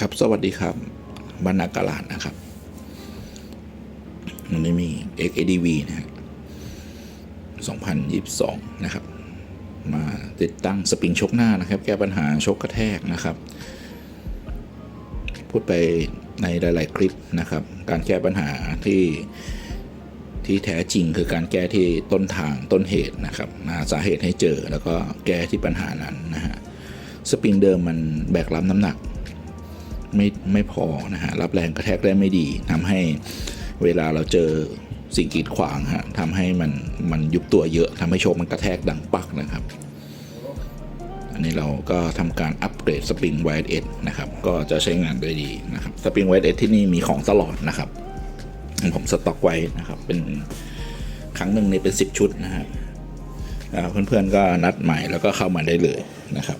ครับสวัสดีครับบรรณากาลาดนะครับวันนี้มี XADV นะฮะ2022 นะครับ มาติดตั้งสปริงชกหน้านะครับ แก้ปัญหาชกกระแทกนะครับ พูดไปในหลาย ๆ คลิปนะครับ การแก้ปัญหาที่ที่แท้จริงคือการแก้ที่ต้นทางต้นเหตุนะครับาสาเหตุให้เจอแล้วก็แก้ที่ปัญหานั้นนะฮะสปริงเดิมมันแบกรับน้ำหนัก ไม่ไม่พอนะฮะรับแรงกระแทกได้ไม่ดีทำให้เวลาเราเจอสิ่งกีดขวางฮะทำให้มันมันยุบตัวเยอะทำให้โชคมันกระแทกดังปักนะครับ อันนี้เราก็ทำการอัปเกรดสปริงไวท์เอ็ดนะครับก็จะใช้งานได้ดีนะครับสปริงไวท์เอ็ดที่นี่มีของตลอดนะครับผมสต็อกไว้นะครับเป็นครั้งหนึ่งนี่เป็น 10 ชุดนะฮะเพื่อนๆก็นัดใหม่แล้วก็เข้ามาได้เลยนะครับ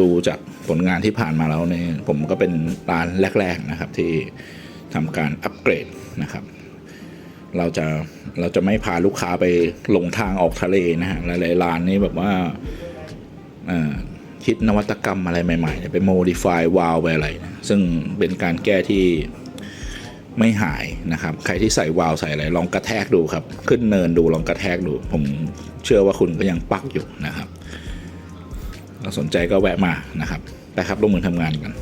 ดูจากผลงานที่ผ่านมาแล้วเนี่ยผมก็เป็นร้านแรก ๆนะครับที่ทำการอัปเกรดนะครับ เราจะเราจะไม่พาลูกค้าไปลงทางออกทะเลนะฮะหลายๆร้านนี่แบบว่าคิดนวัตกรรมอะไรใหม่ๆไปโมดิฟายวาลไปอะไรนะซึ่งเป็นการแก้ที่ไม่หายนะครับ ใครที่ใส่วาลใส่อะไรลองกระแทกดูครับ ขึ้นเนินดูลองกระแทกดู ผมเชื่อว่าคุณก็ยังปักอยู่นะครับ สนใจก็แวะมานะครับไปครับลงมือทำงานกัน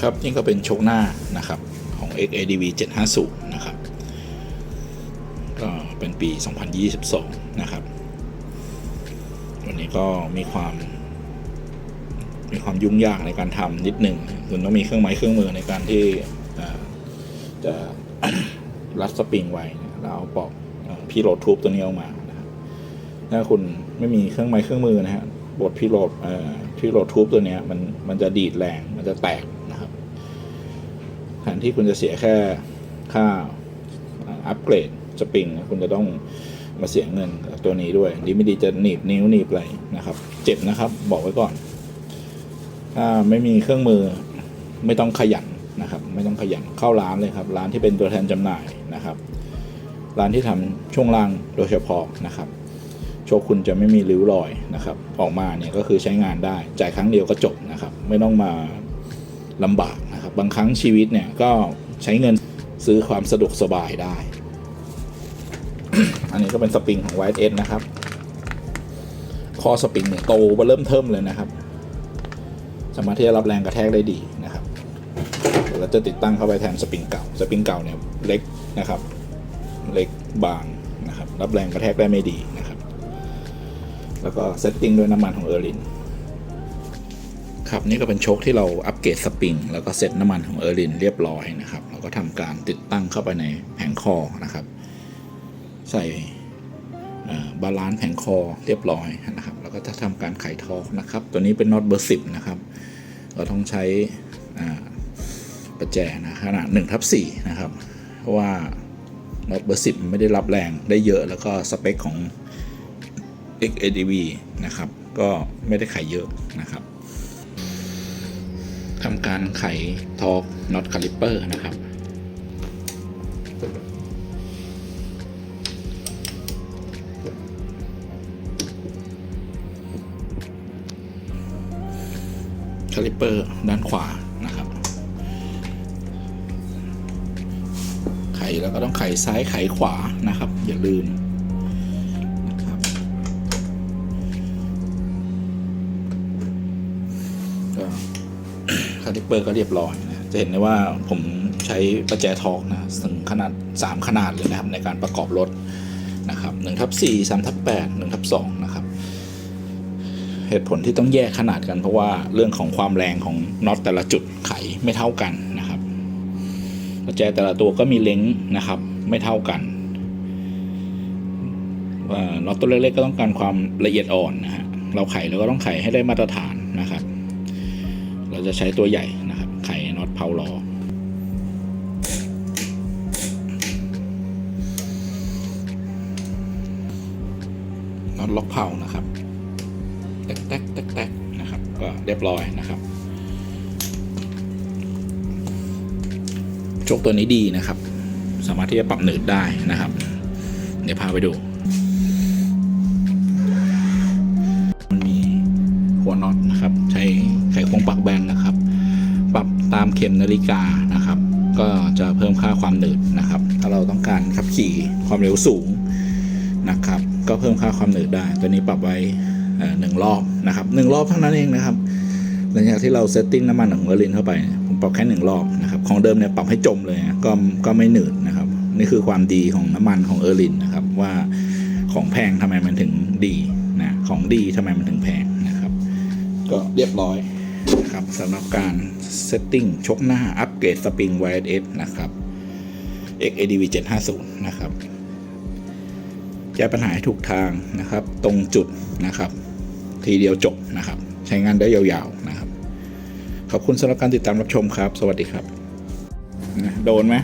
ครับนี่ก็เป็นโชคหน้านะครับของ XADV 750 นะครับ ก็เป็นปี 2022 นะครับ วันนี้ก็มีความมีความยุ่งยากในการทำนิดหนึ่งคุณต้องมีเครื่องไม้เครื่องมือในการที่จะรัดสปริงไว้แล้วเอาปอกพี่โรดทูบตัวนี้ออกมา ถ้าคุณไม่มีเครื่องไม้เครื่องมือนะฮะ บทพี่โหลดเอ่อพี่โหลดทูบตัวเนี้ยมันมันจะดีดแรงมันจะแตกนะครับแทนที่คุณจะเสียแค่ค่าอัปเกรดสปริงคุณจะต้องมาเสียเงินตัวนี้ด้วย ดีไม่ดีจะหนีบนิ้วหนีบอะไรนะครับ เจ็บนะครับบอกไว้ก่อน ถ้าไม่มีเครื่องมือไม่ต้องขยันนะครับ ไม่ต้องขยันเข้าร้านเลยครับ ร้านที่เป็นตัวแทนจำหน่ายนะครับ ร้านที่ทำช่วงล่างโดยเฉพาะนะครับ โชคคุณจะไม่มีริ้วรอยนะครับ ออกมาเนี่ยก็คือใช้งานได้ จ่ายครั้งเดียวก็จบนะครับ ไม่ต้องมาลำบากนะครับ บางครั้งชีวิตเนี่ยก็ใช้เงินซื้อความสะดวกสบายได้ อันนี้ก็เป็นสปริงของ White Edge นะครับ คอสปริงเนี่ยโตมาเริ่มเทิมเลยนะครับ สามารถที่จะรับแรงกระแทกได้ดีนะครับเดี๋ยวเราจะติดตั้งเข้าไปแทนสปริงเก่า สปริงเก่าเนี่ยเล็กนะครับ เล็กบางนะครับ รับแรงกระแทกได้ไม่ดีนะครับ แล้วก็เซตติ้งด้วยน้ำมันของเออร์ลินครับนี่ก็เป็นโชคที่เราอัปเกรดสปริงแล้วก็เซตน้ำมันของเออร์ลินเรียบร้อยนะครับแล้วก็ทำการติดตั้งเข้าไปในแผงคอนะครับ ใส่บาลานซ์แผงคอเรียบร้อยนะครับ แล้วก็จะทำการไขทอร์กนะครับ ตัวนี้เป็นน็อตเบอร์สิบนะครับ เราต้องใช้ประแจนะขนาด1ทับ4นะครับ เพราะว่าน็อตเบอร์สิบไม่ได้รับแรงได้เยอะแล้วก็สเปคของ XADV นะครับ ก็ไม่ได้ไขเยอะนะครับทำการไขทอร์กน็อตคาลิปเปอร์นะครับคาลิปเปอร์ด้านขวานะครับ ไขแล้วก็ต้องไขซ้ายไขขวานะครับ อย่าลืม คาลิปเปอร์ก็เรียบร้อยนะจะเห็นได้ว่าผมใช้ประแจทอกนะถึงขนาด 3 ขนาดเลยนะครับในการประกอบรถนะครับ1ทับ4 3ทับ8 1ทับ2นะครับเหตุผลที่ต้องแยกขนาดกันเพราะว่าเรื่องของความแรงของน็อตแต่ละจุดไขไม่เท่ากันนะครับประแจแต่ละตัวก็มีเล้งนะครับไม่เท่ากันว่าน็อตตัวเล็กๆก็ต้องการความละเอียดอ่อนนะฮะเราไขเราก็ต้องไขให้ได้มาตรฐานนะครับ เราจะใช้ตัวใหญ่นะครับไขน็อตเพาลอน็อตล็อกเพานะครับแตกแตกแตกแตกนะครับ ก็เรียบร้อยนะครับโชคตัวนี้ดีนะครับ สามารถที่จะปรับหนืดได้นะครับ เดี๋ยวพาไปดู ข็มนาฬิกานะครับ ก็จะเพิ่มค่าความหนืดนะครับ ถ้าเราต้องการขับขี่ความเร็วสูงนะครับ ก็เพิ่มค่าความหนืดได้ ตัวนี้ปรับไว้หนึ่งรอบนะครับหนึ่งรอบเท่านั้นเองนะครับ หลังจากที่เราเซตติ้งน้ำมันของเอร์ลินเข้าไป ผมปรับแค่หนึ่งรอบนะครับของเดิมเนี่ยปรับให้จมเลยก็ก็ไม่หนืดนะครับ นี่คือความดีของน้ำมันของเออร์ลินนะครับว่าของแพงทำไมมันถึงดีนะของดีทำไมมันถึงแพงนะครับ ก็เรียบร้อย ครับสำหรับการเซตติ้งชกหน้าอัปเกรดสปริง YSS นะครับ XADV 750 นะครับแก้ปัญหาให้ถูกทางนะครับ ตรงจุดนะครับ ทีเดียวจบนะครับ ใช้งานได้ยาวๆนะครับ ขอบคุณสำหรับการติดตามรับชมครับ สวัสดีครับ โดนไหม